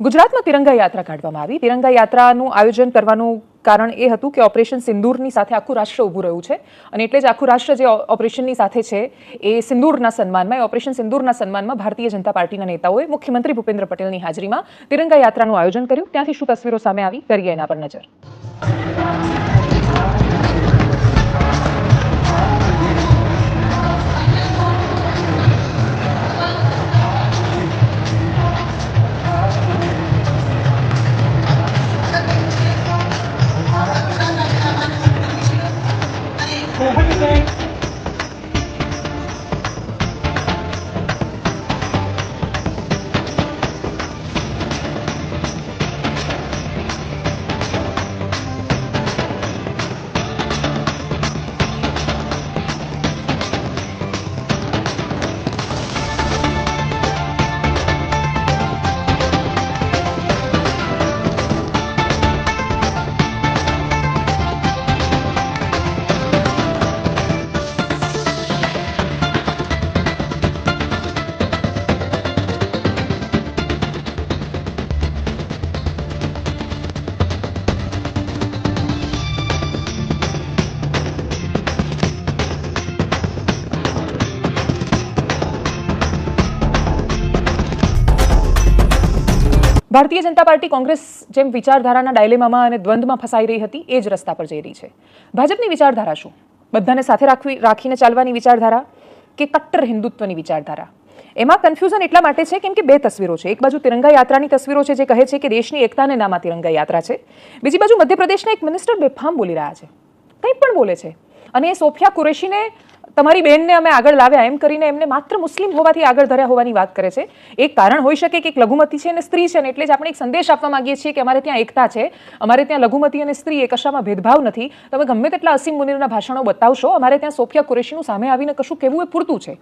ગુજરાતમાં તિરંગા યાત્રા કાઢવામાં આવી. તિરંગા યાત્રાનું આયોજન કરવાનું કારણ એ હતું કે ઓપરેશન સિંદૂરની સાથે આખું રાષ્ટ્ર ઊભું રહ્યું છે. અને એટલે જ આખું રાષ્ટ્ર જે ઓપરેશનની સાથે છે, એ સિંદૂરના સન્માનમાં, એ ઓપરેશન સિંદૂરના સન્માનમાં ભારતીય જનતા પાર્ટીના નેતાઓએ મુખ્યમંત્રી ભૂપેન્દ્ર પટેલની હાજરીમાં તિરંગા યાત્રાનું આયોજન કર્યું. ત્યાંથી શું તસવીરો સામે આવી? કરીએ એના પર નજર. ભારતીય જનતા પાર્ટી કોંગ્રેસ જેમ વિચારધારાના ડાયલેમામાં અને દ્વંદ્વમાં ફસાઈ રહી હતી, એ જ રસ્તા પર જઈ રહી છે. ભાજપની વિચારધારા શું? બધાને સાથે રાખવી, રાખીને ચાલવાની વિચારધારા કે કટ્ટર હિન્દુત્વની વિચારધારા? એમાં કન્ફ્યુઝન એટલા માટે છે કેમ કે બે તસવીરો છે. એક બાજુ તિરંગા યાત્રાની તસવીરો છે જે કહે છે કે દેશની એકતાને નામ તિરંગા યાત્રા છે. બીજી બાજુ મધ્યપ્રદેશના એક મિનિસ્ટર બેફામ બોલી રહ્યા છે. કંઈ પણ બોલે છે. અને એ સોફિયા કુરેશીને તમારી બેનને અમે આગળ લાવ્યા, એમ કરીને એમને માત્ર મુસ્લિમ હોવાથી આગળ ધર્યા હોવાની વાત કરે છે. એક કારણ હોઈ શકે કે એક લઘુમતી છે અને સ્ત્રી છે ને એટલે જ આપણે એક સંદેશ આપવા માંગીએ છીએ કે અમારે ત્યાં એકતા છે. અમારે ત્યાં લઘુમતી અને સ્ત્રી એ કશામાં ભેદભાવ નથી. તમે ગમે તેટલા અસીમ મુનિરના ભાષણો બતાવશો, અમારે ત્યાં સોફિયા કુરેશીનું સામે આવીને કશું કહેવું એ પૂરતું છે.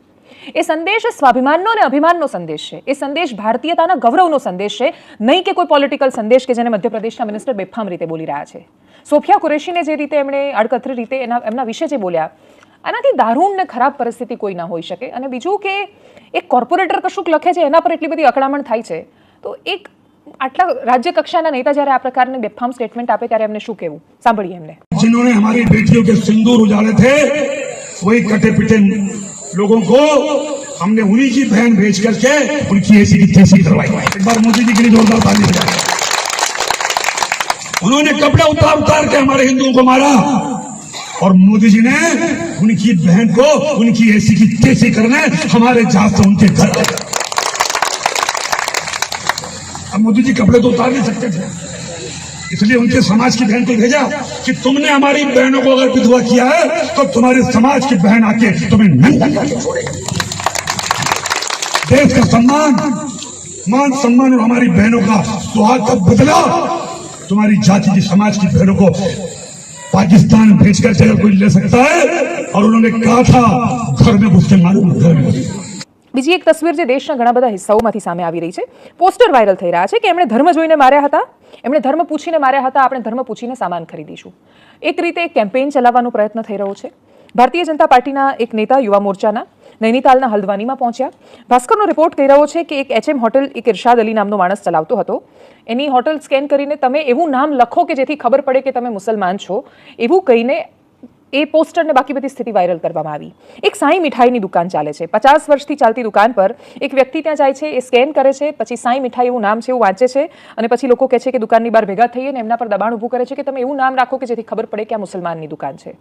એ સંદેશ સ્વાભિમાનનો અને અભિમાનનો સંદેશ છે. એ સંદેશ ભારતીયતાના ગૌરવનો સંદેશ છે. નહીં કે કોઈ પોલિટિકલ સંદેશ કે જેને મધ્યપ્રદેશના મિનિસ્ટર બેફામ રીતે બોલી રહ્યા છે. સોફિયા કુરેશીને જે રીતે એમણે આડકતરી રીતે એના એમના વિશે જે બોલ્યા આનાથી દારૂણ ને ખરાબ પરિસ્થિતિ કોઈ ના હોઈ શકે અને બીજું કે એક કોર્પોરેટર કશુંક લખે છે એના પર એટલી બધી અકળામણ થાય છે તો એક આટલા રાજ્ય કક્ષાના નેતા જ્યારે આ પ્રકારની બેફામ સ્ટેટમેન્ટ આપે ત્યારે એમને શું કહેવું સાંભળીએ એમને जिन्होंने हमारी बेटियों के सिंदूर उजाड़े थे वही कटे पिटे लोगों को हमने उन्हीं की बहन भेज करके उनकी ऐसी की तैसी करवाई एक बार मोदी जी के लिए जोरदार ताली बजाए उन्होंने कपड़े उतार उतार के हमारे हिंदुओं को मारा और मोदी जी ने उनकी बहन को, उनकी ऐसी की तैसी करने हमारे जहाज़ से उनके घर। अब मोदी जी कपड़े तो उतार नहीं सकते थे इसलिए उनके समाज की बहन को भेजा कि तुमने हमारी बहनों को अगर विधवा किया है तो तुम्हारे समाज की बहन आके तुम्हें छोड़ेगी देश का सम्मान, मान सम्मान और हमारी बहनों का सुहाग का बदला तुम्हारी जाति की समाज की बहनों को पाकिस्तान भेज कर अगर कोई ले सकता है और उन्होंने कहा था घर में घुस के मालूम घर में घुस के। બીજી એક તસવીર જે દેશના ઘણા બધા હિસ્સાઓમાંથી સામે આવી રહી છે પોસ્ટર વાયરલ થઈ રહ્યા છે કે એમણે ધર્મ જોઈને માર્યા હતા એમણે ધર્મ પૂછીને માર્યા હતા આપણે ધર્મ પૂછીને સામાન ખરીદીશું એક રીતે એક કેમ્પેઇન ચલાવવાનો પ્રયત્ન થઈ રહ્યો છે ભારતીય જનતા પાર્ટીના એક નેતા યુવા મોરચાના નૈનીતાલના હલ્દવાનીમાં પહોંચ્યા. ભાસ્કરનો રિપોર્ટ કહી રહ્યો છે કે એક એચએમ હોટેલ એક ઇરશાદ અલી નામનો માણસ ચલાવતો હતો. એની હોટેલ સ્કેન કરીને તમે એવું નામ લખો કે જેથી ખબર પડે કે તમે મુસલમાન છો. એવું કહીને એ પોસ્ટરને બાકી બધી સ્થિતિ વાયરલ કરવામાં આવી. એક સાંઈ મીઠાઈની દુકાન ચાલે છે. પચાસ વર્ષથી ચાલતી દુકાન પર એક વ્યક્તિ ત્યાં જાય છે, એ સ્કેન કરે છે, પછી સાંઈ મીઠાઈ એવું નામ છે એવું વાંચે છે અને પછી લોકો કહે છે કે દુકાનની બહાર ભેગા થઈએ ને એમના પર દબાણ ઊભું કરે છે કે તમે એવું નામ રાખો કે જેથી ખબર પડે કે આ મુસલમાનની દુકાન છે.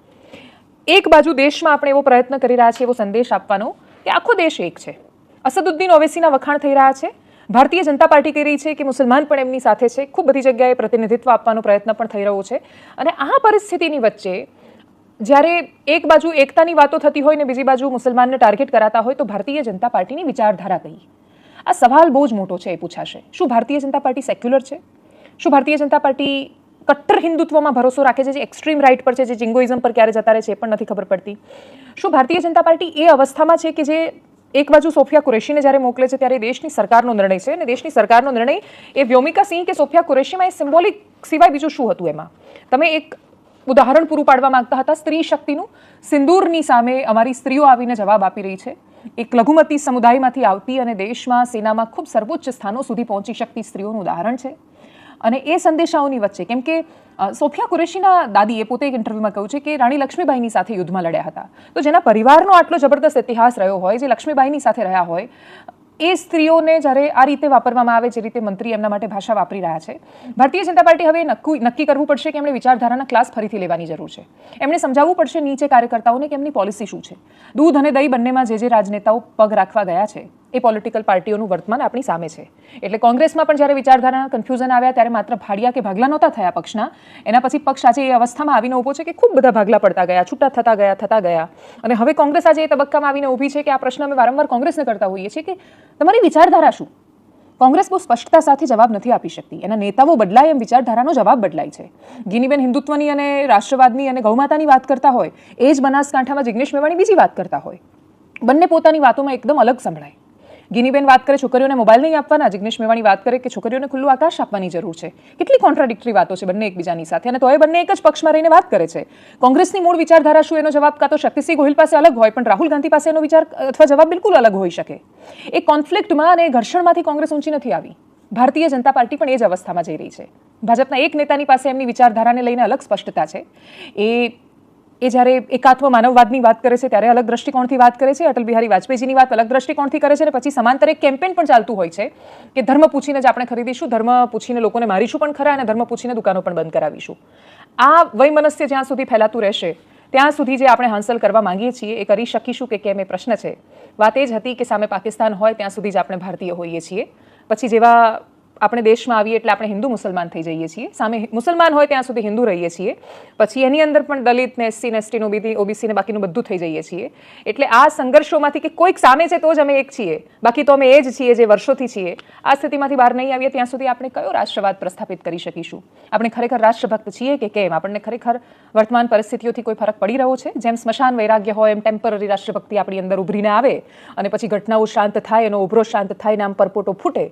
એક બાજુ દેશમાં આપણે એવો પ્રયત્ન કરી રહ્યા છીએ, એવો સંદેશ આપવાનો કે આખો દેશ એક છે. અસદુદ્દીન ઓવેસીના વખાણ થઈ રહ્યા છે. ભારતીય જનતા પાર્ટી કહી રહી છે કે મુસલમાન પણ એમની સાથે છે. ખૂબ બધી જગ્યાએ પ્રતિનિધિત્વ આપવાનો પ્રયત્ન પણ થઈ રહ્યો છે. અને આ પરિસ્થિતિની વચ્ચે જ્યારે એક બાજુ એકતાની વાતો થતી હોય ને બીજી બાજુ મુસલમાનને ટાર્ગેટ કરાતા હોય તો ભારતીય જનતા પાર્ટીની વિચારધારા કઈ? આ સવાલ બહુ જ મોટો છે એ પૂછાશે. શું ભારતીય જનતા પાર્ટી સેક્યુલર છે? શું ભારતીય જનતા પાર્ટી કટ્ટર હિન્દુત્વમાં ભરોસો રાખે છે, જે એક્સ્ટ્રીમ રાઇટ પર છે, જે જિંગોઇઝમ પર ક્યારે જતા રહે છે એ પણ નથી ખબર પડતી. શું ભારતીય જનતા પાર્ટી એ અવસ્થામાં છે કે જે એક બાજુ સોફિયા કુરેશીને જ્યારે મોકલે છે, ત્યારે દેશની સરકારનો નિર્ણય છે અને દેશની સરકારનો નિર્ણય એ વ્યોમિકા સિંહ કે સોફિયા કુરેશીમાં એ સિમ્બોલિક સિવાય બીજું શું હતું એમાં? તમે એક ઉદાહરણ પૂરું પાડવા માંગતા હતા સ્ત્રી શક્તિનું. સિંદૂરની સામે અમારી સ્ત્રીઓ આવીને જવાબ આપી રહી છે. એક લઘુમતી સમુદાયમાંથી આવતી અને દેશમાં, સેનામાં ખૂબ સર્વોચ્ચ સ્થાનો સુધી પહોંચી શકતી સ્ત્રીઓનું ઉદાહરણ છે. અને એ સંદેશાઓની વચ્ચે, કેમ કે સોફિયા કુરેશીના દાદીએ પોતે એક ઇન્ટરવ્યૂમાં કહ્યું છે કે રાણી લક્ષ્મીબાઈની સાથે યુદ્ધમાં લડ્યા હતા. તો જેના પરિવારનો આટલો જબરદસ્ત ઇતિહાસ રહ્યો હોય, જે લક્ષ્મીબાઈની સાથે રહ્યા હોય, એ સ્ત્રીઓને જ્યારે આ રીતે વાપરવામાં આવે, જે રીતે મંત્રી એમના માટે ભાષા વાપરી રહ્યા છે, ભારતીય જનતા પાર્ટી હવે નક્કી નક્કી કરવું પડશે કે એમણે વિચારધારાના ક્લાસ ફરીથી લેવાની જરૂર છે. એમણે સમજાવવું પડશે નીચે કાર્યકર્તાઓને કે એમની પોલિસી શું છે. દૂધ અને દહીં બંનેમાં જે જે રાજનેતાઓ પગ રાખવા ગયા છે એ પોલિટિકલ પાર્ટીઓનું વર્તમાન આપણી સામે છે. એટલે કોંગ્રેસમાં પણ જ્યારે વિચારધારાના કન્ફ્યુઝન આવ્યા ત્યારે માત્ર ભાડિયા કે ભાગલા નહોતા થયા પક્ષના. એના પછી પક્ષ આજે એ અવસ્થામાં આવીને ઊભો છે કે ખૂબ બધા ભાગલા પડતા ગયા, છૂટા થતા ગયા થતા ગયા. અને હવે કોંગ્રેસ આજે એ તબક્કામાં આવીને ઊભી છે કે આ પ્રશ્ન અમે વારંવાર કોંગ્રેસને કરતા હોઈએ છીએ કે તમારી વિચારધારા શું? કોંગ્રેસ બહુ સ્પષ્ટતા સાથે જવાબ નથી આપી શકતી. એના નેતાઓ બદલાય એમ વિચારધારાનો જવાબ બદલાય છે. ગિનીબેન હિન્દુત્વની અને રાષ્ટ્રવાદની અને ગૌમાતાની વાત કરતા હોય, એ જ બનાસકાંઠામાં જિગ્નેશ મેવાણી બીજી વાત કરતા હોય. બંને પોતાની વાતોમાં એકદમ અલગ સંભળાય. ગિનીબેન વાત કરે, છોકરીઓને મોબાઈલ નહીં આપવાના? જિગ્નેશ મેવાણી વાત કરે કે છોકરીઓને ખુલ્લું આકાશ આપવાની જરૂર છે. કેટલી કોન્ટ્રાડિક્ટરી વાતો છે બંને એકબીજાની સાથે. અને તોય બંને એક જ પક્ષમાં રહીને વાત કરે છે. કોંગ્રેસની મૂળ વિચારધારા શું એનો જવાબ? કાં તો શક્તિસિંહ ગોહિલ પાસે અલગ હોય, પણ રાહુલ ગાંધી પાસે એનો વિચાર અથવા જવાબ બિલકુલ અલગ હોઈ શકે. એ કોન્ફ્લિક્ટમાં અને ઘર્ષણમાંથી કોંગ્રેસ ઊંચી નથી આવી. ભારતીય જનતા પાર્ટી પણ એ જ અવસ્થામાં જઈ રહી છે. ભાજપના એક નેતાની પાસે એમની વિચારધારાને લઈને અલગ સ્પષ્ટતા છે. એ એ જ્યારે એકાત્મ માનવવાદની વાત કરે છે, ત્યારે અલગ દ્રષ્ટિકોણથી વાત કરે છે. અટલ બિહારી વાજપેયીજીની વાત અલગ દ્રષ્ટિકોણથી કરે છે અને પછી સમાંતર એક કેમ્પેન પણ ચાલતું હોય છે કે ધર્મ પૂછીને જ આપણે ખરીદીશું, ધર્મ પૂછીને લોકોને મારીશું પણ ખરા અને ધર્મ પૂછીને દુકાનો પણ બંધ કરાવીશું. આ વૈમનસ્ય જ્યાં સુધી ફેલાતું રહેશે, ત્યાં સુધી જે આપણે હાંસલ કરવા માંગીએ છીએ એ કરી શકીશું કે કેમ એ પ્રશ્ન છે. વાત એ જ હતી કે સામે પાકિસ્તાન હોય, ત્યાં સુધી જ આપણે ભારતીય હોઈએ છીએ. પછી જેવા આપણે દેશમાં આવીએ એટલે આપણે હિન્દુ મુસલમાન થઈ જઈએ છીએ. સામે મુસલમાન હોય ત્યાં સુધી હિન્દુ રહીએ છીએ. પછી એની અંદર પણ દલિત ને એસસી ને એસટીનું ઓબીસી ઓબીસી ને બાકીનું બધું થઈ જઈએ છીએ. એટલે આ સંઘર્ષોમાંથી કે કોઈક સામે છે તો જ અમે એક છીએ. બાકી તો અમે એ જ છીએ જે વર્ષોથી છીએ. આ સ્થિતિમાંથી બહાર નહીં આવીએ ત્યાં સુધી આપણે કયો રાષ્ટ્રવાદ પ્રસ્થાપિત કરી શકીશું? આપણે ખરેખર રાષ્ટ્રભક્ત છીએ કે કેમ? આપણને ખરેખર વર્તમાન પરિસ્થિતિઓથી કોઈ ફરક પડી રહ્યો છે? જેમ સ્મશાન વૈરાગ્ય હોય, એમ ટેમ્પરરી રાષ્ટ્રભક્તિ આપણી અંદર ઉભરીને આવે અને પછી ઘટનાઓ શાંત થાય, એનો ઉભરો શાંત થાય, નામ પરપોટો ફૂટે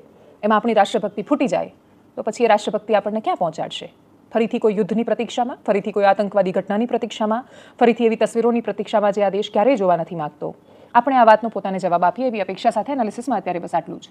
એમાં આપણી રાષ્ટ્રભક્તિ ફૂટી જાય, તો પછી એ રાષ્ટ્રભક્તિ આપણને ક્યાં પહોંચાડશે? ફરીથી કોઈ યુદ્ધની પ્રતીક્ષામાં? ફરીથી કોઈ આતંકવાદી ઘટનાની પ્રતીક્ષામાં? ફરીથી એવી તસવીરોની પ્રતીક્ષામાં જે આ દેશ ક્યારેય જોવા નથી માંગતો? આપણે આ વાતનો પોતાને જવાબ આપીએ એવી અપેક્ષા સાથે એનાલિસિસમાં અત્યારે બસ આટલું જ.